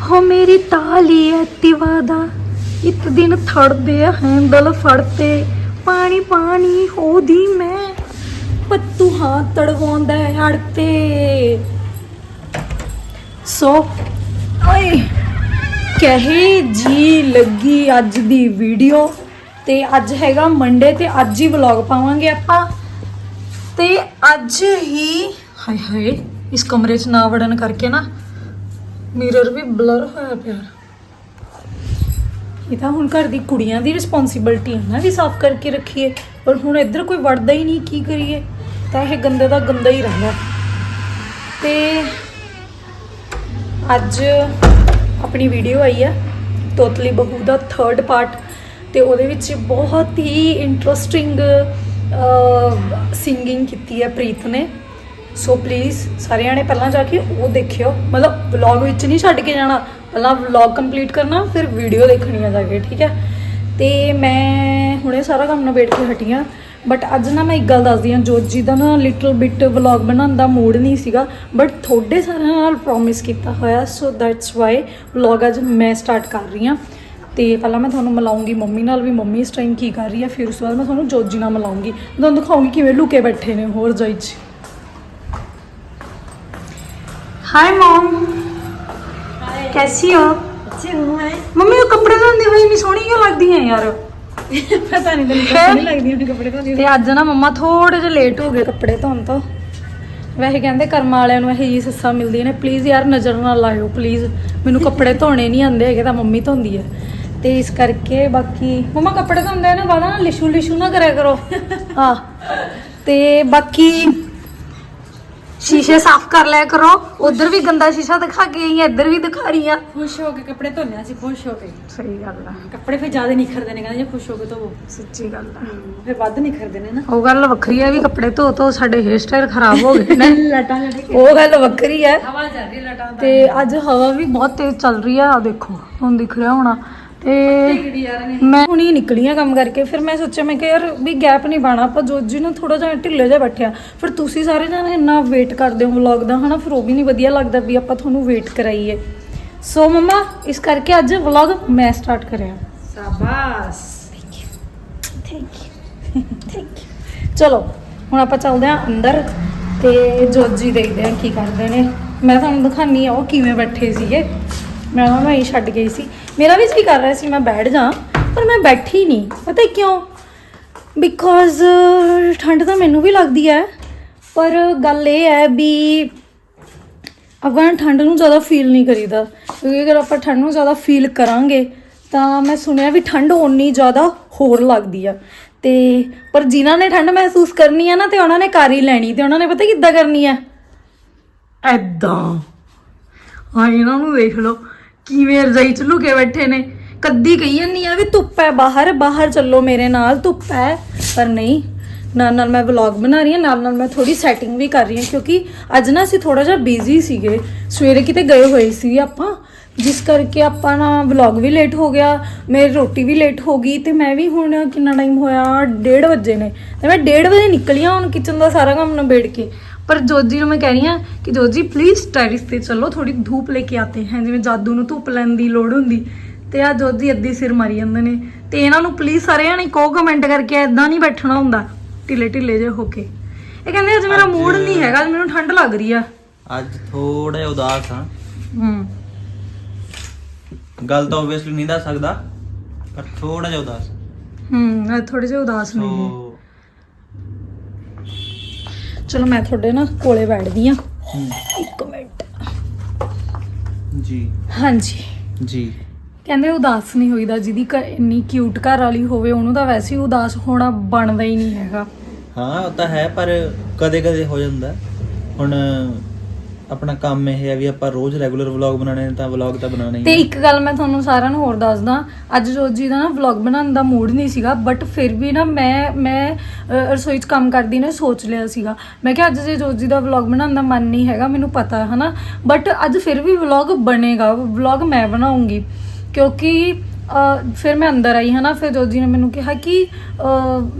ਹੋ, ਮੇਰੀ ਤਾਲੀ ਐਕਟਿਵਾ ਦਾ। ਇੱਕ ਦਿਨ ਥੜਦੇ ਹੈਂਡਲ ਫੜਤੇ ਪਾਣੀ ਪਾਣੀ ਹੋਦੀ ਮੈਂ ਪੱਤੂ ਹਾਂ ਤੜਵਾਉਂਦਾ ਹੜ ਸੋ, ਓਏ, ਕਹੇ ਜੀ ਲੱਗੀ ਅੱਜ ਦੀ ਵੀਡੀਓ। ਤੇ ਅੱਜ ਹੈਗਾ ਮੰਡੇ ਤੇ ਅੱਜ ਹੀ ਵਲੌਗ ਪਾਵਾਂਗੇ ਆਪਾਂ। ਤੇ ਅੱਜ ਹੀ, ਹਾਏ ਹਾਏ, ਇਸ ਕਮਰੇ 'ਚ ਨਾ ਵੜਨ ਕਰਕੇ ਨਾ ਮਿਰਰ ਵੀ ਬਲਰ ਹੋਇਆ ਪਿਆ। ਇਹ ਤਾਂ ਹੁਣ ਘਰ ਦੀ ਕੁੜੀਆਂ ਦੀ ਰਿਸਪੌਂਸਿਬਿਲਟੀ ਹੈ ਨਾ ਵੀ ਸਾਫ਼ ਕਰਕੇ ਰੱਖੀਏ। ਪਰ ਹੁਣ ਇੱਧਰ ਕੋਈ ਵੜਦਾ ਹੀ ਨਹੀਂ, ਕੀ ਕਰੀਏ? ਤਾਂ ਇਹ ਗੰਦੇ ਦਾ ਗੰਦਾ ਹੀ ਰਹਿਣਾ ਤੇ ਅੱਜ ਆਪਣੀ ਵੀਡੀਓ ਆਈ ਹੈ ਤੋਤਲੀ ਬਹੂ ਦਾ ਥਰਡ ਪਾਰਟ ਤੇ ਉਹਦੇ ਵਿੱਚ ਬਹੁਤ ਹੀ ਇੰਟਰਸਟਿੰਗ ਸਿੰਗਿੰਗ ਕੀਤੀ ਹੈ ਪ੍ਰੀਤ ਨੇ। ਸੋ ਪਲੀਜ਼ ਸਾਰਿਆਂ ਨੇ ਪਹਿਲਾਂ ਜਾ ਕੇ ਉਹ ਦੇਖਿਓ। ਮਤਲਬ ਵਲੌਗ ਵਿੱਚ ਨਹੀਂ ਛੱਡ ਕੇ ਜਾਣਾ। ਪਹਿਲਾਂ ਵਲੌਗ ਕੰਪਲੀਟ ਕਰਨਾ, ਫਿਰ ਵੀਡੀਓ ਦੇਖਣੀ ਆ ਜਾ ਕੇ, ਠੀਕ ਹੈ? ਤੇ ਮੈਂ ਹੁਣੇ ਸਾਰਾ ਕੰਮ ਨਿਬੇੜ ਕੇ ਹਟੀ ਹਾਂ। ਬਟ ਅੱਜ ਨਾ ਮੈਂ ਇੱਕ ਗੱਲ ਦੱਸਦੀ ਹਾਂ, ਜੋਤ ਜੀ ਦਾ ਨਾ ਲਿਟਲ ਬਿਟ ਵਲੌਗ ਬਣਾਉਣ ਦਾ ਮੂਡ ਨਹੀਂ ਸੀਗਾ। ਬਟ ਤੁਹਾਡੇ ਸਾਰਿਆਂ ਨਾਲ ਪ੍ਰੋਮਿਸ ਕੀਤਾ ਹੋਇਆ ਸੋ ਦੈਟਸ ਵਾਈ ਵਲੌਗ ਅੱਜ ਮੈਂ ਸਟਾਰਟ ਕਰ ਰਹੀ ਹਾਂ। ਤੇ ਪਹਿਲਾਂ ਮੈਂ ਤੁਹਾਨੂੰ ਮਿਲਾਉਂਗੀ, ਮੰਮੀ ਨਾਲ ਵੀ ਮੰਮੀ ਇਸ ਟਾਈਮ ਕੀ ਕਰ ਰਹੀ ਹੈ, ਫਿਰ ਉਸ ਤੋਂ ਬਾਅਦ ਮੈਂ ਤੁਹਾਨੂੰ ਜੋਤ ਜੀ ਨਾਲ ਮਿਲਾਉਂਗੀ। ਤੁਹਾਨੂੰ ਦਿਖਾਉਂਗੀ ਕਿਵੇਂ ਲੁਕੇ ਬੈਠੇ ਨੇ ਹੋਰ ਜਾਈ ਚ ਹਾਈ ਮਮ कैसी हो अच्छी हूँ मैं मम्मी वो कपड़े धोंदी हुई नहीं सोहनी क्यों लगदी है यार पता नहीं तेन है? नहीं लगदी मैं कपड़े धोती ਤੇ ਅੱਜ ਨਾ ਮੰਮਾ ਥੋੜੇ ਜਿਹਾ ਲੇਟ ਹੋ ਗਏ ਕੱਪੜੇ ਧੋਣ ਤੋਂ ਵੈਸੇ ਕਹਿੰਦੇ ਕਰਮਾਂ ਵਾਲਿਆਂ ਨੂੰ ਇਹ ਜੀ ਸੱਸਾਂ ਮਿਲਦੀਆਂ ਨੇ ਪਲੀਜ਼ ਯਾਰ ਨਜ਼ਰ ਨਾ ਲਾਇਓ ਪਲੀਜ਼ ਮੈਨੂੰ ਕੱਪੜੇ ਧੋਣੇ ਨਹੀਂ ਆਉਂਦੇ ਹੈਗੇ ਤਾਂ ਮੰਮੀ ਧੋਂਦੀ ਹੈ ਤੇ ਇਸ ਕਰਕੇ ਬਾਕੀ ਮੰਮਾ ਕੱਪੜੇ ਧੋਂਦੇ ਨੇ ਬਾਅਦ ਨਾ ਲਿਸ਼ੂ ਲਿਸ਼ੂ ਨਾ ਕਰਿਆ ਕਰੋ ਹਾਂ ਤੇ ਬਾਕੀ ਸ਼ੀਸ਼ੇ ਸਾਫ਼ ਕਰ ਲਿਆ ਕਰੋ। ਉਧਰ ਵੀ ਗੰਦਾ ਸ਼ੀਸ਼ਾ ਦਿਖਾ ਕੇ ਆਈ ਆ ਇੱਧਰ ਵੀ ਦਿਖਾ ਰਹੀ ਆ। ਖੁਸ਼ ਹੋ ਕੇ ਕੱਪੜੇ ਧੋਨੇ ਸੀ ਖੁਸ਼ ਹੋ ਕੇ। ਸਹੀ ਗੱਲ ਆ। ਕੱਪੜੇ ਫਿਰ ਜ਼ਿਆਦਾ ਨਿਖਰਦੇ ਨੇ ਕਹਿੰਦੇ ਜੇ ਖੁਸ਼ ਹੋ ਕੇ ਧੋਵੋ। ਸੱਚੀ ਗੱਲ ਆ। ਫਿਰ ਵੱਧ ਨਿਖਰਦੇ ਨੇ ਨਾ। ਉਹ ਗੱਲ ਵੱਖਰੀ ਆ ਵੀ ਕੱਪੜੇ ਧੋ ਧੋ ਸਾਡੇ ਹੇਅਰ ਸਟਾਈਲ ਖਰਾਬ ਹੋ ਗਏ ਨੇ। ਲਟਾਂ ਲਟੇ ਉਹ ਗੱਲ ਵੱਖਰੀ ਆ। ਹਵਾ ਜਾ ਰਹੀ ਤੇ ਅੱਜ ਹਵਾ ਵੀ ਬਹੁਤ ਤੇਜ਼ ਚੱਲ ਰਹੀ ਆ ਦੇਖੋ ਹੁਣ ਦਿਖ ਰਿਹਾ ਹੋਣਾ। ਤੇ ਮੈਂ ਹੁਣੀ ਨਿਕਲੀ ਆ ਕੰਮ ਕਰਕੇ ਫਿਰ ਮੈਂ ਸੋਚਿਆ ਮੈਂ ਕਿ ਯਾਰ ਵੀ ਗੈਪ ਨਹੀਂ ਪਾਣਾ ਆਪਾਂ ਜੋਤ ਜੀ ਨੂੰ ਥੋੜਾ ਜਿਹਾ ਢਿੱਲੇ ਜਿਹਾ ਬੈਠਿਆ ਫਿਰ ਤੁਸੀਂ ਸਾਰੇ ਜਣੇ ਇੰਨਾ ਵੇਟ ਕਰਦੇ ਹੋ ਵਲੌਗ ਦਾ ਹਨਾ? ਫਿਰ ਉਹ ਵੀ ਨਹੀਂ ਵਧੀਆ ਲੱਗਦਾ ਵੀ ਆਪਾਂ ਤੁਹਾਨੂੰ ਵੇਟ ਕਰਾਈਏ। ਸੋ ਮਮਾ ਇਸ ਕਰਕੇ ਅੱਜ ਵਲੌਗ ਮੈਂ ਸਟਾਰਟ ਕਰਿਆ। ਸ਼ਾਬਾਸ਼। ਥੈਂਕ ਯੂ ਥੈਂਕ ਯੂ ਚਲੋ ਹੁਣ ਆਪਾਂ ਚੱਲਦੇ ਹਾਂ ਅੰਦਰ ਤੇ ਜੋਤ ਜੀ ਦੇਖਦੇ ਹਾਂ ਕੀ ਕਰਦੇ ਨੇ। ਮੈਂ ਤੁਹਾਨੂੰ ਦਿਖਾਨੀ ਆ ਉਹ ਕਿਵੇਂ ਬੈਠੇ ਸੀਗੇ। ਮੈਂ ਉਹਨਾਂ ਨੂੰ ਹੀ ਛੱਡ ਗਈ ਸੀ। ਮੇਰਾ ਵੀ ਜੀ ਕਰ ਰਿਹਾ ਸੀ, ਮੈਂ ਬੈਠ ਜਾ, ਪਰ ਮੈਂ ਬੈਠੀ ਨਹੀਂ। ਪਤਾ ਕਿਉਂ? ਬਿਕੋਜ਼ ਠੰਡ ਤਾਂ ਮੈਨੂੰ ਵੀ ਲੱਗਦੀ ਹੈ, ਪਰ ਗੱਲ ਇਹ ਹੈ ਵੀ ਆਪਾਂ ਠੰਡ ਨੂੰ ਜ਼ਿਆਦਾ ਫੀਲ ਨਹੀਂ ਕਰੀਦਾ। ਕਿਉਂਕਿ ਅਗਰ ਆਪਾਂ ਠੰਡ ਨੂੰ ਜ਼ਿਆਦਾ ਫੀਲ ਕਰਾਂਗੇ, ਤਾਂ ਮੈਂ ਸੁਣਿਆ ਵੀ ਠੰਡ ਓਨੀ ਜ਼ਿਆਦਾ ਹੋਰ ਲੱਗਦੀ ਆ। ਤੇ, ਪਰ ਜਿਨ੍ਹਾਂ ਨੇ ਠੰਡ ਮਹਿਸੂਸ ਕਰਨੀ ਆ ਨਾ, ਤੇ ਉਹਨਾਂ ਨੇ ਕਰ ਹੀ ਲੈਣੀ, ਤੇ ਉਹਨਾਂ ਨੇ ਪਤਾ ਕਿੱਦਾਂ ਕਰਨੀ ਆ? ਐਦਾਂ ਆ ਇਹਨਾਂ ਨੂੰ ਦੇਖ ਲਓ। ਕਿਵੇਂ ਰਜਾਈ ਚ ਲੁਕੇ ਬੈਠੇ ਨੇ? ਕੱਦੀ ਕਹੀ ਜਾਂਦੀ ਆ ਵੀ ਧੁੱਪ ਹੈ, ਬਾਹਰ ਬਾਹਰ ਚੱਲੋ ਮੇਰੇ ਨਾਲ, ਧੁੱਪ ਹੈ। ਪਰ ਨਹੀਂ, ਨਾਲ ਨਾਲ ਮੈਂ ਵਲੌਗ ਬਣਾ ਰਹੀ ਹਾਂ, ਨਾਲ ਨਾਲ ਮੈਂ ਥੋੜੀ ਸੈਟਿੰਗ ਵੀ ਕਰ ਰਹੀ ਹਾਂ, ਕਿਉਂਕਿ ਅੱਜ ਨਾ ਅਸੀਂ ਥੋੜਾ ਜਿਹਾ ਬਿਜ਼ੀ ਸੀਗੇ। ਸਵੇਰੇ ਕਿਤੇ ਗਏ ਹੋਏ ਸੀ ਆਪਾਂ, ਜਿਸ ਕਰਕੇ ਆਪਾਂ ਨਾ ਵਲੌਗ ਵੀ ਲੇਟ ਹੋ ਗਿਆ ਮੇਰੀ ਰੋਟੀ ਵੀ ਲੇਟ ਹੋ ਗਈ ਤੇ ਮੈਂ ਵੀ ਹੁਣ ਕਿੰਨਾ ਟਾਈਮ ਹੋਇਆ? 1:30 ਵਜੇ ਨੇ। ਤੇ ਮੈਂ 1:30 ਵਜੇ ਨਿਕਲੀ ਹਾਂ ਹੁਣ ਕਿਚਨ ਦਾ ਸਾਰਾ ਕੰਮ ਨਿਬੇੜ ਕੇ। ਪਰ ਜੋਜੀ ਨੂੰ ਮੈਂ ਕਹਿ ਰਹੀ ਹਾਂ ਕਿ ਜੋਜੀ ਪਲੀਜ਼ ਟੈਰਿਸ ਤੇ ਚੱਲੋ ਥੋੜੀ ਧੂਪ ਲੈ ਕੇ ਆਤੇ हैं ਜਿਵੇਂ ਜਾਦੂ ਨੂੰ ਧੂਪ ਲੈਣ ਦੀ ਲੋੜ ਹੁੰਦੀ। ਤੇ ਆ ਜੋਜੀ ਅੱਧੀ ਸਿਰ ਮਾਰੀ ਜਾਂਦੇ ਨੇ। ਤੇ ਇਹਨਾਂ ਨੂੰ ਪਲੀਜ਼ ਸਾਰੇ ਜਣੇ ਕੋ ਕਮੈਂਟ ਕਰਕੇ ਐਦਾਂ ਨਹੀਂ ਬੈਠਣਾ ਹੁੰਦਾ ਢਿੱਲੇ ਢਿੱਲੇ ਜੇ ਹੋ ਕੇ। ਇਹ ਕਹਿੰਦੇ ਅੱਜ ਮੇਰਾ ਮੂਡ ਨਹੀਂ ਹੈਗਾ ਮੈਨੂੰ ਠੰਡ ਲੱਗ ਰਹੀ ਆ। ਅੱਜ ਥੋੜਾ ਜਿਹਾ ਉਦਾਸ ਹਾਂ। ਹੂੰ। ਗੱਲ ਤਾਂ ਆਬਵੀਅਸਲੀ ਨਹੀਂ ਦੱਸ ਸਕਦਾ ਪਰ ਥੋੜਾ ਜਿਹਾ ਉਦਾਸ। ਹੂੰ ਅੱਜ ਥੋੜੇ ਜਿਹਾ ਉਦਾਸ ਨੇ ਇਹ। ਸੋ ਚਲੋ ਮੈਂ ਤੁਹਾਡੇ ਨਾ ਕੋਲੇ ਬੈਠਦੀ ਆ ਇੱਕ ਮਿੰਟ। ਜੀ। ਹਾਂਜੀ। ਜੀ। ਕਹਿੰਦੇ ਉਦਾਸ ਨਹੀਂ ਹੋਈਦਾ ਜਿਹਦੀ ਘ- ਇੰਨੀ ਕਿਊਟ ਘਰ ਵਾਲੀ ਹੋਵੇ ਉਹਨੂੰ ਤਾਂ ਵੈਸੇ ਹੀ ਉਦਾਸ ਹੋਣਾ ਬਣਦਾ ਹੀ ਨਹੀਂ ਹੈਗਾ। ਹਾਂ ਉਹ ਤਾਂ ਹੈ ਪਰ ਕਦੇ ਕਦੇ ਹੋ ਜਾਂਦਾ। ਹੁਣ ਆਪਣਾ ਕੰਮ ਇਹ ਹੈ ਵੀ ਆਪਾਂ ਰੋਜ਼ ਰੈਗੂਲਰ ਵਲੌਗ ਬਣਾਉਣੇ ਨੇ ਤਾਂ ਵਲੌਗ ਤਾਂ ਬਣਾਉਣਾ ਹੀ ਤੇ। ਇੱਕ ਗੱਲ ਮੈਂ ਤੁਹਾਨੂੰ ਸਾਰਿਆਂ ਨੂੰ ਹੋਰ ਦੱਸਦਾ ਅੱਜ ਜੋਤ ਜੀ ਦਾ ਨਾ ਵਲੌਗ ਬਣਾਉਣ ਦਾ ਮੂਡ ਨਹੀਂ ਸੀਗਾ ਬਟ ਫਿਰ ਵੀ ਨਾ ਮੈਂ ਮੈਂ ਅ, ਰਸੋਈ 'ਚ ਕੰਮ ਕਰਦੀ ਨੇ ਸੋਚ ਲਿਆ ਸੀਗਾ। ਮੈਂ ਕਿਹਾ ਅੱਜ ਜੇ ਜੋਤ ਜੀ ਦਾ ਵਲੌਗ ਬਣਾਉਣ ਦਾ ਮਨ ਨਹੀਂ ਹੈਗਾ ਮੈਨੂੰ ਪਤਾ ਹੈ ਹਨਾ? ਬਟ ਅੱਜ ਫਿਰ ਵੀ ਵਲੌਗ ਬਣੇਗਾ ਵਲੌਗ ਮੈਂ ਬਣਾਉਂਗੀ। ਕਿਉਂਕਿ ਫਿਰ ਮੈਂ ਅੰਦਰ ਆਈ, ਹਨਾ? ਫਿਰ ਜੋਜੀ ਨੇ ਮੈਨੂੰ ਕਿਹਾ ਕਿ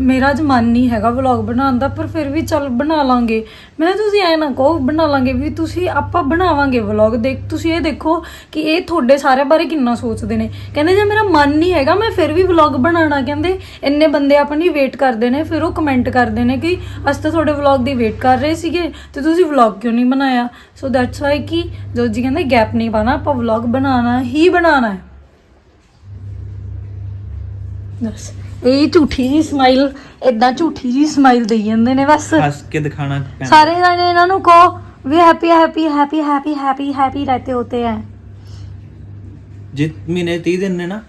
ਮੇਰਾ ਅੱਜ ਮਨ ਨਹੀਂ ਹੈਗਾ ਵਲੌਗ ਬਣਾਉਣ ਦਾ, ਪਰ ਫਿਰ ਵੀ ਚੱਲ ਬਣਾ ਲਾਂਗੇ। ਮੈਂ ਕਿਹਾ, ਤੁਸੀਂ ਐ ਨਾ ਕਹੋ, ਬਣਾ ਲਾਂਗੇ ਵੀ ਤੁਸੀਂ, ਆਪਾਂ ਬਣਾਵਾਂਗੇ ਵਲੌਗ ਦੇਖ, ਤੁਸੀਂ ਇਹ ਦੇਖੋ ਕਿ ਇਹ ਤੁਹਾਡੇ ਸਾਰੇ ਬਾਰੇ ਕਿੰਨਾ ਸੋਚਦੇ ਨੇ। ਕਹਿੰਦੇ, ਜੇ ਮੇਰਾ ਮਨ ਨਹੀਂ ਹੈਗਾ, ਮੈਂ ਫਿਰ ਵੀ ਵਲੌਗ ਬਣਾਉਣਾ। ਕਹਿੰਦੇ, ਇੰਨੇ ਬੰਦੇ ਆਪਣੀ ਵੇਟ ਕਰਦੇ ਨੇ, ਫਿਰ ਉਹ ਕਮੈਂਟ ਕਰਦੇ ਨੇ ਕਿ, ਅਸੀਂ ਤਾਂ ਤੁਹਾਡੇ ਵਲੌਗ ਦੀ ਵੇਟ ਕਰ ਰਹੇ ਸੀਗੇ ਤੇ ਤੁਸੀਂ ਵਲੌਗ ਕਿਉਂ ਨਹੀਂ ਬਣਾਇਆ? ਸੋ ਦੈਟਸ ਵਾਈ ਕਿ ਜੋਜੀ ਕਹਿੰਦੇ ਗੈਪ ਨਹੀਂ ਪਾਣਾ ਆਪਾਂ ਵਲੌਗ ਬਣਾਉਣਾ ਹੀ ਬਣਾਉਣਾ ਹੈ। ਬਸ ਇਹ ਝੂਠੀ ਜੀ ਸਮਾਈਲ ਇਦਾਂ ਝੂਠੀ ਜੀ ਸਮਾਈਲ ਦੇਈ ਜਾਂਦੇ ਨੇ ਬਸ। ਹੱਸ ਕੇ ਦਿਖਾਣਾ ਪੈਂਦਾ। ਸਾਰੇ ਜਾਣੇ ਇਹਨਾਂ ਨੂੰ ਕਹੋ ਵੀ happy happy happy happy happy happy ਰਹਤੇ ਹੋਤੇ ਹੈ ਜਿਤ ਮਹੀਨੇ 30 ਦਿਨ ਨੇ ਨਾ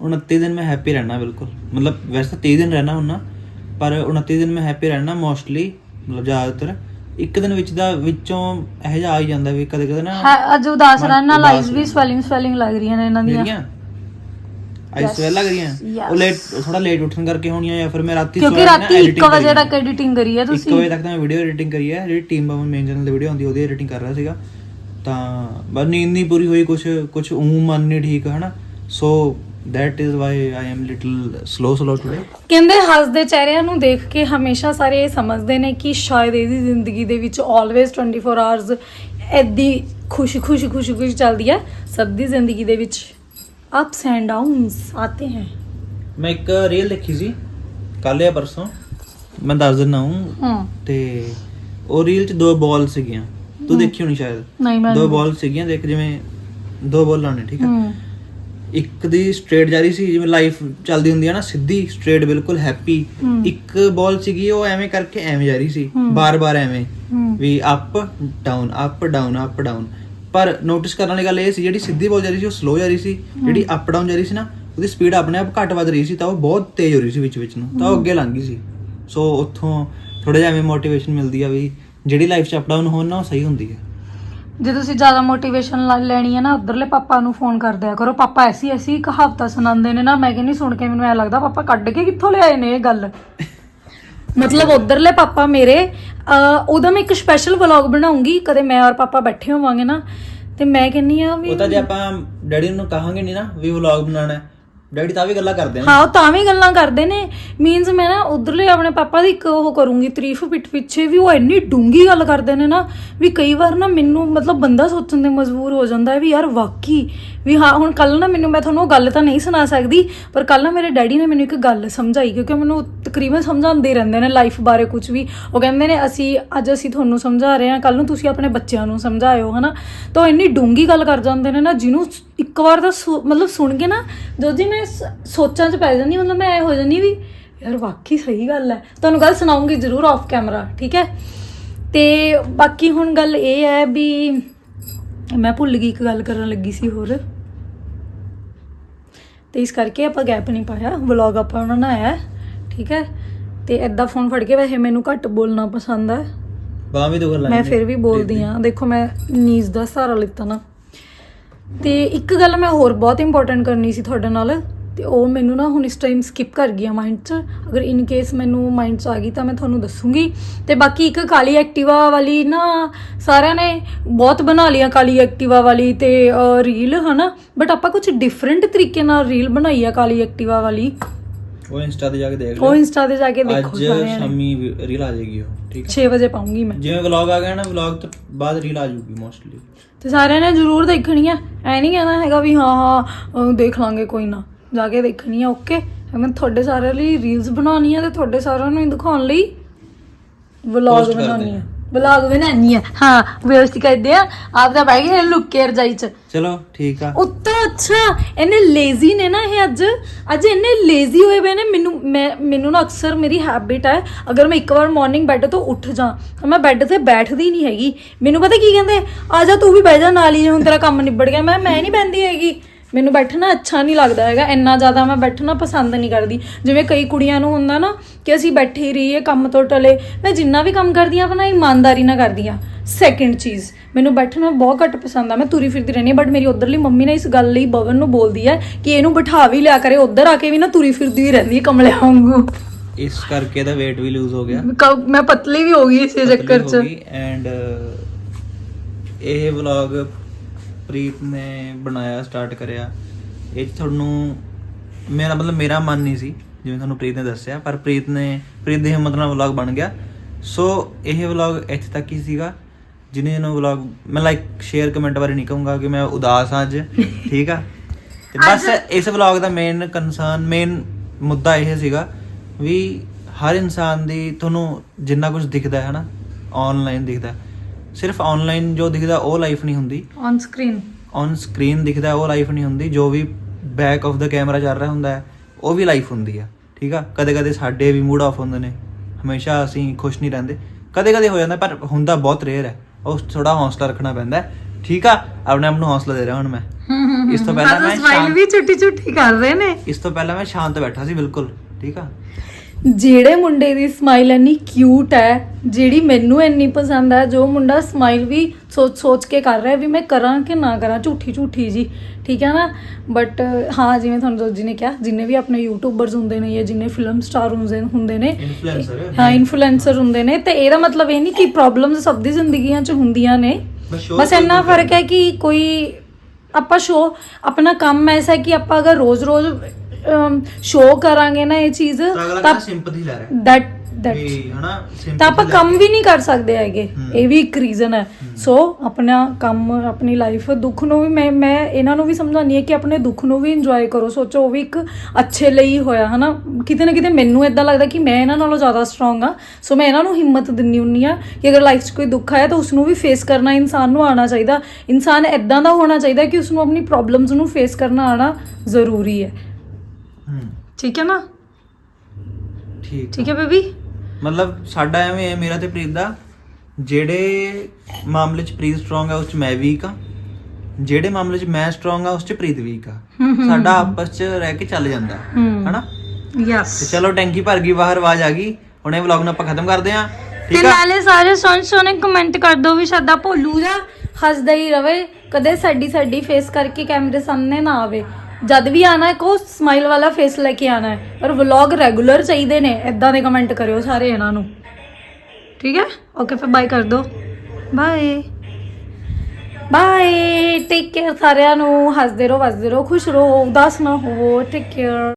29 ਦਿਨ ਮੈਂ ਹੈਪੀ ਰਹਿਣਾ ਬਿਲਕੁਲ। ਮਤਲਬ ਵੈਸੇ ਤਾਂ 30 ਦਿਨ ਰਹਿਣਾ ਹੁੰਨਾ ਪਰ 29 ਦਿਨ ਮੈਂ ਹੈਪੀ ਰਹਿਣਾ ਮੋਸਟਲੀ ਮਤਲਬ ਜ਼ਿਆਦਾਤਰ। ਇੱਕ ਦਿਨ ਵਿੱਚ ਦਾ ਵਿੱਚੋਂ ਇਹ ਜਿਹਾ ਆ ਹੀ ਜਾਂਦਾ ਵੀ ਕਦੇ ਕਦੇ ਨਾ ਹੈ- ਅੱਜ ਉਦਾਸ ਰਹਿਣਾ ਲਾਈਵ ਵੀ। ਸਵੈਲਿੰਗ ਸਵੈਲਿੰਗ ਲੱਗ ਰਹੀਆਂ ਨੇ ਇਹਨਾਂ ਦੀਆਂ। Yes, ਸਵੇਰ ਲੱਗ ਰਹੀਆਂ. ਉਹ ਲੇਟ ਥੋੜਾ ਲੇਟ ਉੱਠਣ ਕਰਕੇ ਹੋਣੀਆਂ ਜਾਂ ਫਿਰ ਮੈਂ ਰਾਤੀ ਕਿਉਂਕਿ ਸੋਇਆ ਨਾ, ਰਾਤੀ editing 1 ਵਜੇ ਤੱਕ ਐਡੀਟਿੰਗ ਕਰੀ ਹੈ ਤੁਸੀਂ। ਵਜੇ ਤੱਕ ਤਾਂ ਮੈਂ ਵੀਡੀਓ ਐਡੀਟਿੰਗ ਕਰੀ ਹੈ ਜਿਹੜੀ ਟੀਮ ਬਾਬਾ ਮੇਨ ਚੈਨਲ ਦੀ ਵੀਡੀਓ ਹੁੰਦੀ ਉਹਦੀ ਐਡੀਟਿੰਗ ਕਰ ਰਿਹਾ ਸੀਗਾ। ਤਾਂ ਬਸ ਨੀਂਦ ਨਹੀਂ ਪੂਰੀ ਹੋਈ ਕੁਝ ਕੁਝ ਉਂ ਮਨ ਨਹੀਂ ਠੀਕ ਹਨਾ? So that is why I am little slow slow today ਕਹਿੰਦੇ ਹੱਸਦੇ ਚਿਹਰਿਆਂ ਨੂੰ ਦੇਖ ਕੇ ਹਮੇਸ਼ਾ ਸਾਰੇ ਇਹ ਸਮਝਦੇ ਨੇ ਕਿ ਸ਼ਾਇਦ ਇਹਦੀ ਜ਼ਿੰਦਗੀ ਦੇ ਵਿੱਚ ਆਲਵੇਜ਼ 24 ਆਵਰਸ ਐਦੀ ਖੁਸ਼ੀ ਖੁਸ਼ੀ ਖੁਸ਼ੀ ਖੁਸ਼ੀ ਚੱਲਦੀ ਹੈ ਸਭ ਦੀ ਜ਼ਿੰਦਗੀ ਦੇ ਵਿੱਚ ਅਪਸ ਐਂਡ ਡਾਊਨਸ ਆਤੇ ਹੈ। ਮੈਂ ਇੱਕ ਰੀਲ ਦੇਖੀ ਸੀ ਕੱਲ ਜਾਂ ਪਰਸੋਂ। ਮੈਂ ਦੱਸ ਦਿੰਦਾ ਹੂੰ। ਹੂੰ। ਤੇ ਉਹ ਰੀਲ 'ਚ ਦੋ ਬਾਲ ਸੀਗੀਆਂ। ਤੂੰ ਦੇਖੀ ਹੋਣੀ ਸ਼ਾਇਦ? ਨਹੀਂ ਮੈਂ ਦੋ ਬਾਲ ਸੀਗੀਆਂ ਦੇਖ ਜਿਵੇਂ ਦੋ ਬਾਲਾਂ ਨੇ ਠੀਕ ਹੈ। ਇੱਕ ਦੀ ਸਟ੍ਰੇਟ ਜਾ ਰਹੀ ਸੀ ਜਿਵੇਂ ਲਾਈਫ ਚੱਲਦੀ ਹੁੰਦੀ ਹੈ ਨਾ ਸਿੱਧੀ ਸਟ੍ਰੇਟ ਬਿਲਕੁਲ ਹੈਪੀ ਹੂੰ। ਇੱਕ ਬਾਲ ਸੀਗੀ ਉਹ ਐਵੇਂ ਕਰਕੇ ਐਵੇਂ ਜਾ ਰਹੀ ਸੀ। ਬਾਰ-ਬਾਰ ਐਵੇਂ। ਵੀ up down up down up down ਪਰ ਨੋਟਿਸ ਕਰਨ ਵਾਲੀ ਗੱਲ ਇਹ ਸੀ ਜਿਹੜੀ ਸਿੱਧੀ ਬਾਲ ਜਾ ਰਹੀ ਸੀ ਉਹ ਸਲੋ ਜਾ ਰਹੀ ਸੀ ਜਿਹੜੀ ਅਪ ਡਾਊਨ ਜਾ ਰਹੀ ਸੀ ਨਾ ਉਹਦੀ ਸਪੀਡ ਆਪਣੇ ਆਪ ਘੱਟ ਵੱਧ ਰਹੀ ਸੀ ਤਾਂ ਉਹ ਬਹੁਤ ਤੇਜ਼ ਹੋ ਰਹੀ ਸੀ ਵਿੱਚ ਵਿੱਚ ਨੂੰ ਤਾਂ ਉਹ ਅੱਗੇ ਲੰਘ ਗਈ ਸੀ। ਸੋ ਉੱਥੋਂ ਥੋੜਾ ਜਿਹਾ ਐਵੇਂ ਮੋਟੀਵੇਸ਼ਨ ਮਿਲਦੀ ਆ ਵੀ ਜਿਹੜੀ ਲਾਈਫ 'ਚ ਅਪ ਡਾਊਨ ਹੋਣ ਨਾ ਉਹ ਸਹੀ ਹੁੰਦੀ ਹੈ ਜੇ ਤੁਸੀਂ ਜ਼ਿਆਦਾ ਮੋਟੀਵੇਸ਼ਨ ਲੈਣੀ ਹੈ ਨਾ ਉਧਰਲੇ ਪਾਪਾ ਨੂੰ ਫੋਨ ਕਰ ਦਿਆ ਕਰੋ। ਪਾਪਾ ਐਸੀ ਐਸੀ ਕਹਾਵਤਾਂ ਸੁਣਾਉਂਦੇ ਨੇ ਨਾ ਮੈਂ ਕਹਿੰਦੀ ਸੁਣ ਕੇ ਮੈਨੂੰ ਐ ਲੱਗਦਾ ਪਾਪਾ ਕੱਢ ਕੇ ਕਿੱਥੋਂ ਲਿਆਏ ਨੇ ਇਹ ਗੱਲ? ਮਤਲਬ ਉਧਰਲੇ ਪਾਪਾ ਮੇਰੇ ਉਹਦਾ ਮੈਂ ਇੱਕ ਸਪੈਸ਼ਲ ਵਲੌਗ ਬਣਾਉਂਗੀ। ਕਦੇ ਮੈਂ ਔਰ ਪਾਪਾ ਬੈਠੇ ਹੋਵਾਂਗੇ ਨਾ, ਤੇ ਮੈਂ ਕਹਿੰਨੀ ਆ ਵੀ ਉਹ ਤਾਂ ਜੇ ਆਪਾਂ ਡੈਡੀ ਨੂੰ ਕਹਾਂਗੇ ਨਹੀਂ ਨਾ ਵੀ ਵਲੌਗ ਬਣਾਉਣਾ ਹੈ ਡੈਡੀ ਤਾਂ ਵੀ ਗੱਲਾਂ ਕਰਦੇ ਨੇ। ਹਾਂ, ਉਹ ਤਾਂ ਵੀ ਗੱਲਾਂ ਕਰਦੇ ਨੇ। ਮੀਨਸ ਮੈਂ ਨਾ ਉਧਰਲੇ ਆਪਣੇ ਪਾਪਾ ਦੀ ਇੱਕ ਉਹ ਕਰੂੰਗੀ, ਤਾਰੀਫ ਪਿੱਠ ਪਿੱਛੇ ਵੀ ਉਹ ਇੰਨੀ ਡੂੰਗੀ ਗੱਲ ਕਰਦੇ ਨੇ ਨਾ ਵੀ ਕਈ ਵਾਰ ਨਾ ਮੈਨੂੰ ਮਤਲਬ ਬੰਦਾ ਸੋਚਣ ਦੇ ਮਜਬੂਰ ਹੋ ਜਾਂਦਾ ਹੈ ਵੀ ਯਾਰ ਵਾਕਈ ਵੀ ਹਾਂ, ਹੁਣ ਕੱਲ ਨਾ ਮੈਨੂੰ ਮੈਂ ਤੁਹਾਨੂੰ ਉਹ ਗੱਲ ਤਾਂ ਨਹੀਂ ਸੁਣਾ ਸਕਦੀ, ਪਰ ਕੱਲ ਨਾ ਮੇਰੇ ਡੈਡੀ ਨੇ ਮੈਨੂੰ ਇੱਕ ਗੱਲ ਸਮਝਾਈ ਕਿਉਂਕਿ ਮੈਨੂੰ ਤਕਰੀਬਨ ਸਮਝਾਉਂਦੇ ਰਹਿੰਦੇ ਨੇ ਲਾਈਫ ਬਾਰੇ ਕੁਝ ਵੀ। ਉਹ ਕਹਿੰਦੇ ਨੇ, ਅਸੀਂ, ਅੱਜ ਅਸੀਂ ਤੁਹਾਨੂੰ ਸਮਝਾ ਰਹੇ ਹਾਂ ਕੱਲ ਨੂੰ ਤੁਸੀਂ ਆਪਣੇ ਬੱਚਿਆਂ ਨੂੰ ਸਮਝਾਇਓ ਹਨਾ। ਤਾਂ ਉਹ ਇੰਨੀ ਡੂੰਗੀ ਗੱਲ ਕਰ ਜਾਂਦੇ ਨੇ ਨਾ, ਜਿਹਨੂੰ ਇੱਕ ਵਾਰ ਤਾਂ ਮਤਲਬ ਸੁਣ ਕੇ ਨਾ ਜਦੋਂ ਜੀ ਮੈਂ ਸੋਚਾਂ 'ਚ ਪੈ ਜਾਂਦੀ ਮਤਲਬ ਮੈਂ ਐ ਹੋ ਜਾਂਦੀ ਵੀ ਯਾਰ ਵਾਕਈ ਸਹੀ ਗੱਲ ਹੈ। ਤੁਹਾਨੂੰ ਗੱਲ ਸੁਣਾਉਂਗੀ ਜ਼ਰੂਰ ਆਫ ਕੈਮਰਾ ਠੀਕ ਹੈ? ਤੇ ਬਾਕੀ ਹੁਣ ਗੱਲ ਇਹ ਹੈ ਵੀ ਮੈਂ ਭੁੱਲ ਗਈ ਇੱਕ ਗੱਲ ਕਰਨ ਲੱਗੀ ਸੀ ਹੋਰ। ਤੇ ਇਸ ਕਰਕੇ ਆਪਾਂ ਗੈਪ ਨਹੀਂ ਪਾਇਆ ਵਲੌਗ ਆਪਾਂ ਬਣਾਇਆ ਹੈ, ਠੀਕ ਹੈ? ਤੇ ਐਦਾਂ ਫੋਨ ਫੜ ਕੇ ਵੈਸੇ ਮੈਨੂੰ ਘੱਟ ਬੋਲਣਾ ਪਸੰਦ ਹੈ। ਬਾਹਾਂ ਵੀ ਦੋ ਗੱਲਾਂ ਮੈਂ ਫਿਰ ਵੀ ਬੋਲਦੀ ਆ ਦੇਖੋ ਮੈਂ ਨੀਜ਼ ਦਾ ਸਹਾਰਾ ਲਿੱਤਾ ਨਾ। ਤੇ ਇੱਕ ਗੱਲ ਮੈਂ ਹੋਰ ਬਹੁਤ ਇੰਪੋਰਟੈਂਟ ਕਰਨੀ ਸੀ ਤੁਹਾਡੇ ਨਾਲ, ਤੇ ਉਹ ਮੈਨੂੰ ਨਾ ਹੁਣ ਇਸ ਟਾਈਮ ਸਕਿਪ ਕਰ ਗਿਆ ਮਾਈਂਡ 'ਚ। ਅਗਰ ਇਨ ਕੇਸ ਮੈਨੂੰ ਮਾਈਂਡ 'ਚ ਆ ਗਈ ਤਾਂ ਮੈਂ ਤੁਹਾਨੂੰ ਦੱਸੂਗੀ। ਤੇ ਬਾਕੀ ਇੱਕ ਕਾਲੀ ਐਕਟਿਵਾ ਵਾਲੀ ਨਾ ਸਾਰਿਆਂ ਨੇ ਬਹੁਤ ਬਣਾ ਲਿਆ ਕਾਲੀ ਐਕਟਿਵਾ ਵਾਲੀ ਤੇ ਰੀਲ ਹਨਾ। ਬਟ ਆਪਾਂ ਕੁਝ ਡਿਫਰੈਂਟ ਤਰੀਕੇ ਨਾਲ ਰੀਲ ਬਣਾਈ ਆ ਕਾਲੀ ਐਕਟਿਵਾ ਵਾਲੀ। ਉਹ ਇੰਸਟਾ ਤੇ ਜਾ ਕੇ ਦੇਖ ਉਹ ਲਿਓ। ਇੰਸਟਾ ਤੇ ਜਾ ਕੇ ਦੇਖੋ ਅੱਜ ਸ਼ਾਮੀ ਰੀਲ ਆ ਜਾਏਗੀ ਉਹ ਠੀਕ ਹੈ। 6 ਵਜੇ ਪਾਉਂਗੀ ਮੈਂ। ਜਿਵੇਂ ਵਲੌਗ ਆ ਗਿਆ ਨਾ ਵਲੌਗ ਤੋਂ ਬਾਅਦ ਰੀਲ ਆ ਜਾਊਗੀ ਮੋਸਟਲੀ ਤੇ ਸਾਰਿਆਂ ਨੇ ਜ਼ਰੂਰ ਦੇਖਣੀ ਆ। ਐ ਨਹੀਂ ਕਹਿਣਾ ਹੈਗਾ ਵੀ ਹਾਂ ਹਾਂ ਦੇਖ ਲਾਂਗੇ ਕੋਈ ਨਾ। ਜਾ ਕੇ ਦੇਖਣੀ ਆ ਓਕੇ ਮੈਂ ਤੁਹਾਡੇ ਸਾਰਿਆਂ ਲਈ ਰੀਲਸ ਬਣਾਉਣੀ ਆ ਤੇ ਤੁਹਾਡੇ ਸਾਰਿਆਂ ਨੂੰ ਹੀ ਦਿਖਾਉਣ ਲਈ ਵਲੌਗ ਬਣਾਉਣੀ ਆ। ਵਲੌਗ ਬਣਾਉਣੀ ਆ। ਹਾਂ ਵੇਸਟ ਕਰਦੇ ਆ। ਆਪ ਦਾ ਬੈਗ ਹੈ ਲੁੱਕ ਕੇ ਰਜਾਈ ਚ। ਚਲੋ ਠੀਕ ਆ। ਉੱਤੋਂ ਅੱਛਾ ਇਹਨੇ ਲੇਜ਼ੀ ਨੇ ਨਾ ਇਹ ਅੱਜ। ਅੱਜ ਇਹਨੇ ਲੇਜ਼ੀ ਹੋਏ ਪਏ ਨੇ ਮੈਨੂੰ ਮੈਂ ਮੈਨੂੰ ਨਾ ਅਕਸਰ ਮੇਰੀ ਹੈਬਿਟ ਹੈ ਅਗਰ ਮੈਂ ਇੱਕ ਵਾਰ ਮਾਰਨਿੰਗ ਬੈੱਡ ਤੋਂ ਉੱਠ ਜਾ ਤਾਂ ਮੈਂ ਬੈੱਡ ਤੇ ਬੈਠਦੀ ਨਹੀਂ ਹੈਗੀ। ਮੈਨੂੰ ਪਤਾ ਕੀ ਕਹਿੰਦੇ ਆ ਜਾ ਤੂੰ ਵੀ ਬਹਿ ਜਾ ਨਾਲ ਹੀ ਹੁਣ ਤੇਰਾ ਕੰਮ ਨਿਬੜ ਗਿਆ। ਮੈਂ ਮੈਂ ਨਹੀਂ ਬੈੰਦੀ ਹੈਗੀ। ਮੈਨੂੰ ਬੈਠਣਾ ਅੱਛਾ ਨਹੀਂ ਲੱਗਦਾ ਹੈਗਾ ਇੰਨਾ ਜ਼ਿਆਦਾ ਮੈਂ ਬੈਠਣਾ ਪਸੰਦ ਨਹੀਂ ਕਰਦੀ। ਜਿਵੇਂ ਕਈ ਕੁੜੀਆਂ ਨੂੰ ਹੁੰਦਾ ਨਾ ਕਿ ਅਸੀਂ ਬੈਠੇ ਹੀ ਰਹੀਏ ਕੰਮ ਤੋਂ ਟਲੇ ਮੈਂ ਜਿੰਨਾ ਵੀ ਕੰਮ ਕਰਦੀ ਆ ਆਪਣਾ ਇਮਾਨਦਾਰੀ ਨਾਲ ਕਰਦੀ ਆ ਸੈਕਿੰਡ ਚੀਜ਼ ਮੈਨੂੰ ਬੈਠਣਾ ਬਹੁਤ ਘੱਟ ਪਸੰਦ ਆ ਮੈਂ ਤੁਰੀ ਫਿਰਦੀ ਰਹਿੰਦੀ ਬਟ ਮੇਰੀ ਉਧਰਲੀ ਮੰਮੀ ਨੇ ਇਸ ਗੱਲ ਲਈ ਬਵਨ ਨੂੰ ਬੋਲਦੀ ਹੈ ਕਿ ਇਹਨੂੰ ਬਿਠਾ ਵੀ ਲਿਆ ਕਰੇ ਉਧਰ ਆ ਕੇ ਵੀ ਨਾ ਤੁਰੀ ਫਿਰਦੀ ਹੀ ਰਹਿੰਦੀ ਕਮਲਿਆਂ ਵਾਂਗੂ। ਇਸ ਕਰਕੇ ਇਹਦਾ weight ਵੀ ਲੂਜ਼ ਹੋ ਗਿਆ। ਮੈਂ ਪਤਲੀ ਵੀ ਹੋ ਗਈ ਇਸੇ ਚੱਕਰ 'ਚ। ਐਂਡ ਇਹ ਵਲੌਗ ਪ੍ਰੀਤ ਨੇ ਬਣਾਇਆ ਸਟਾਰਟ ਕਰਿਆ। ਇਹ 'ਚ ਤੁਹਾਨੂੰ ਮੇਰਾ ਮਤਲਬ ਮੇਰਾ ਮਨ ਨਹੀਂ ਸੀ ਜਿਵੇਂ ਤੁਹਾਨੂੰ ਪ੍ਰੀਤ ਨੇ ਦੱਸਿਆ ਪਰ ਪ੍ਰੀਤ ਨੇ ਪ੍ਰੀਤ ਦੇ ਹਿੰਮਤ ਨਾਲ ਵਲੌਗ ਬਣ ਗਿਆ। ਸੋ ਇਹ ਵਲੌਗ ਇੱਥੇ ਤੱਕ ਹੀ ਸੀਗਾ ਜਿਹਨੇ ਨੂੰ ਵਲੌਗ ਮੈਂ ਲਾਈਕ ਸ਼ੇਅਰ ਕਮੈਂਟ ਬਾਰੇ ਨਹੀਂ ਕਹੂੰਗਾ ਕਿ ਮੈਂ ਉਦਾਸ ਹਾਂ ਅੱਜ ਠੀਕ ਆ? ਤੇ ਬਸ ਇਸ ਵਲੌਗ ਦਾ ਮੇਨ ਕਨਸਰਨ ਮੇਨ ਮੁੱਦਾ ਇਹ ਸੀਗਾ ਵੀ ਹਰ ਇਨਸਾਨ ਦੀ ਤੁਹਾਨੂੰ ਜਿੰਨਾ ਕੁਝ ਦਿਖਦਾ ਹੈ ਨਾ ਆਨਲਾਈਨ ਦਿਖਦਾ ਸਿਰਫ ਆਨਲਾਈਨ ਜੋ ਦਿਖਦਾ ਉਹ ਲਾਈਫ ਨਹੀਂ ਹੁੰਦੀ। ਔਨ ਸਕਰੀਨ ਔਨ ਸਕਰੀਨ ਦਿਖਦਾ ਉਹ ਲਾਈਫ ਨਹੀਂ ਹੁੰਦੀ ਜੋ ਵੀ ਬੈਕ ਆਫ ਦਾ ਕੈਮਰਾ ਚੱਲ ਰਿਹਾ ਹੁੰਦਾ ਹੈ ਉਹ ਵੀ ਲਾਈਫ ਹੁੰਦੀ ਆ ਠੀਕ ਆ? ਕਦੇ ਕਦੇ ਸਾਡੇ ਵੀ ਮੂਡ ਆਫ ਹੁੰਦੇ ਨੇ। ਹਮੇਸ਼ਾ ਅਸੀਂ ਖੁਸ਼ ਨਹੀਂ ਰਹਿੰਦੇ। ਕਦੇ ਕਦੇ ਹੋ ਜਾਂਦਾ ਪਰ ਹੁੰਦਾ ਬਹੁਤ ਰੇਅਰ ਹੈ। ਉਹ ਥੋੜਾ ਹੌਸਲਾ ਰੱਖਣਾ ਪੈਂਦਾ ਹੈ। ਠੀਕ ਆ? ਆਪਣੇ ਆਪ ਨੂੰ ਹੌਸਲਾ ਦੇ ਰਿਹਾ ਹੁਣ ਮੈਂ। ਇਸ ਤੋਂ ਪਹਿਲਾਂ ਮੈਂ ਸਮਾਈਲ ਵੀ ਛੁੱਟੀ ਛੁੱਟੀ ਕਰ ਰਹੇ ਨੇ। ਇਸ ਤੋਂ ਪਹਿਲਾਂ ਮੈਂ ਸ਼ਾਂਤ ਬੈਠਾ ਸੀ ਬਿਲਕੁਲ। ਠੀਕ ਆ? ਜਿਹੜੇ ਮੁੰਡੇ ਦੀ ਸਮਾਈਲ ਇੰਨੀ ਕਿਊਟ ਹੈ ਜਿਹੜੀ ਮੈਨੂੰ ਇੰਨੀ ਪਸੰਦ ਹੈ ਜੋ ਮੁੰਡਾ ਸਮਾਈਲ ਵੀ ਸੋਚ ਸੋਚ ਕੇ ਕਰ ਰਿਹਾ ਵੀ ਮੈਂ ਕਰਾਂ ਕਿ ਨਾ ਕਰਾਂ ਝੂਠੀ ਝੂਠੀ ਜੀ ਠੀਕ ਹੈ ਨਾ? ਬਟ ਹਾਂ ਜਿਵੇਂ ਤੁਹਾਨੂੰ ਜੋਜੀ ਨੇ ਕਿਹਾ ਜਿੰਨੇ ਵੀ ਆਪਣੇ ਯੂਟਿਊਬਰਸ ਹੁੰਦੇ ਨੇ ਜਾਂ ਜਿੰਨੇ ਫਿਲਮ ਸਟਾਰ ਹੁੰਦੇ ਹੁੰਦੇ ਨੇ ਹਾਂ। ਇਨਫਲੂਐਂਸਰ ਹੁੰਦੇ ਨੇ ਤੇ ਇਹਦਾ ਮਤਲਬ ਇਹ ਨਹੀਂ ਕਿ ਪ੍ਰੋਬਲਮਸ ਸਭ ਦੀ ਜ਼ਿੰਦਗੀਆਂ 'ਚ ਹੁੰਦੀਆਂ ਨੇ। ਬਸ ਇੰਨਾ ਫ਼ਰਕ ਹੈ ਕਿ ਕੋਈ ਆਪਾਂ ਸ਼ੋ ਆਪਣਾ ਕੰਮ ਐਸਾ ਕਿ ਆਪਾਂ ਅਗਰ ਰੋਜ਼-ਰੋਜ਼ ਸ਼ੋ ਕਰਾਂਗੇ ਨਾ ਇਹ ਚੀਜ਼ ਤਾਂ ਸਿੰਪਥੀ ਲੈ ਰਿਹਾ। ਦੈਟ ਦੈਟ ਹਨਾ ਤਾਂ ਆਪਾਂ ਕੰਮ ਵੀ ਨਹੀਂ ਕਰ ਸਕਦੇ ਹੈਗੇ। ਇਹ ਵੀ ਇੱਕ ਰੀਜ਼ਨ ਹੈ। ਸੋ ਆਪਣਾ ਕੰਮ ਆਪਣੀ ਲਾਈਫ ਦੁੱਖ ਨੂੰ ਵੀ ਮੈਂ ਮੈਂ ਇਹਨਾਂ ਨੂੰ ਵੀ ਸਮਝਾਉਂਦੀ ਹਾਂ ਕਿ ਆਪਣੇ ਦੁੱਖ ਨੂੰ ਵੀ ਇੰਜੋਏ ਕਰੋ। ਸੋਚੋ ਉਹ ਵੀ ਇੱਕ ਅੱਛੇ ਲਈ ਹੋਇਆ ਹਨਾ। ਕਿਤੇ ਨਾ ਕਿਤੇ ਮੈਨੂੰ ਇਦਾਂ ਲੱਗਦਾ ਕਿ ਮੈਂ ਇਹਨਾਂ ਨਾਲੋਂ ਜ਼ਿਆਦਾ ਸਟਰੋਂਗ ਆ ਸੋ ਮੈਂ ਇਹਨਾਂ ਨੂੰ ਹਿੰਮਤ ਦਿੰਨੀ ਹੁੰਨੀ ਆ ਕਿ ਅਗਰ ਲਾਈਫ 'ਚ ਕੋਈ ਦੁੱਖ ਆਇਆ ਤਾਂ ਉਸ ਨੂੰ ਵੀ ਫੇਸ ਕਰਨਾ ਇਨਸਾਨ ਨੂੰ ਆਉਣਾ ਚਾਹੀਦਾ। ਇਨਸਾਨ ਇਦਾਂ ਦਾ ਹੋਣਾ ਚਾਹੀਦਾ ਕਿ ਉਸ ਨੂੰ ਆਪਣੀ ਪ੍ਰੋਬਲਮਸ ਨੂੰ ਫੇਸ ਕਰਨਾ ਆਉਣਾ ਜ਼ਰੂਰੀ ਹੈ। ਹੂੰ ਠੀਕ ਹੈ ਨਾ? ਠੀਕ ਠੀਕ ਹੈ ਬੇਬੀ? ਮਤਲਬ ਸਾਡਾ ਐਵੇਂ ਹੈ ਮੇਰਾ ਤੇ ਪ੍ਰੀਤ ਦਾ। ਜਿਹੜੇ ਮਾਮਲੇ 'ਚ ਪ੍ਰੀਤ ਸਟਰੋਂਗ ਹੈ ਉਸ 'ਚ ਮੈਂ ਵੀਕ ਆ। ਜਿਹੜੇ ਮਾਮਲੇ 'ਚ ਮੈਂ ਸਟਰੋਂਗ ਆ ਉਸ 'ਚ ਪ੍ਰੀਤ ਵੀਕ ਆ। ਸਾਡਾ ਆਪਸ 'ਚ ਰਹਿ ਕੇ ਚੱਲ ਜਾਂਦਾ। ਹਨਾ? ਯੈਸ ਤੇ ਚਲੋ ਟੈਂਕੀ ਭਰ ਗਈ ਬਾਹਰ ਆਵਾਜ਼ ਆ ਗਈ। ਹੁਣ ਇਹ ਵਲੌਗ ਨੂੰ ਆਪਾਂ ਖਤਮ ਕਰਦੇ ਆਂ। ਤੇ ਨਾਲੇ ਸਾਰੇ ਸੋਹਣੇ ਸੋਹਣੇ ਕਮੈਂਟ ਕਰ ਦਿਓ ਵੀ ਸਾਡਾ ਭੋਲੂ ਜਾ ਹੱਸਦਾ ਹੀ ਰਵੇ ਕਦੇ ਸਾਡੀ ਸਾਡੀ ਫੇਸ ਕਰਕੇ ਕੈਮਰੇ ਸਾਹਮਣੇ ਨਾ ਆਵੇ। ਜਦ ਵੀ ਆਣਾ ਹੈ ਕੋ ਸਮਾਈਲ ਵਾਲਾ ਫੇਸ ਲੈ ਕੇ ਆਣਾ ਹੈ। ਪਰ ਵਲੌਗ ਰੈਗੂਲਰ ਚਾਹੀਦੇ ਨੇ ਇਦਾਂ ਦੇ ਕਮੈਂਟ ਕਰਿਓ ਸਾਰੇ ਇਹਨਾਂ ਨੂੰ। ਠੀਕ ਹੈ? ਓਕੇ ਫਿਰ ਬਾਏ ਕਰ ਦਿਓ ਬਾਏ ਬਾਏ ਟੇਕ ਕੇਅਰ ਸਾਰਿਆਂ ਨੂੰ। ਹੱਸਦੇ ਰਹੋ, ਵਸਦੇ ਰਹੋ, ਖੁਸ਼ ਰਹੋ, ਉਦਾਸ ਨਾ ਹੋਵੋ। Take care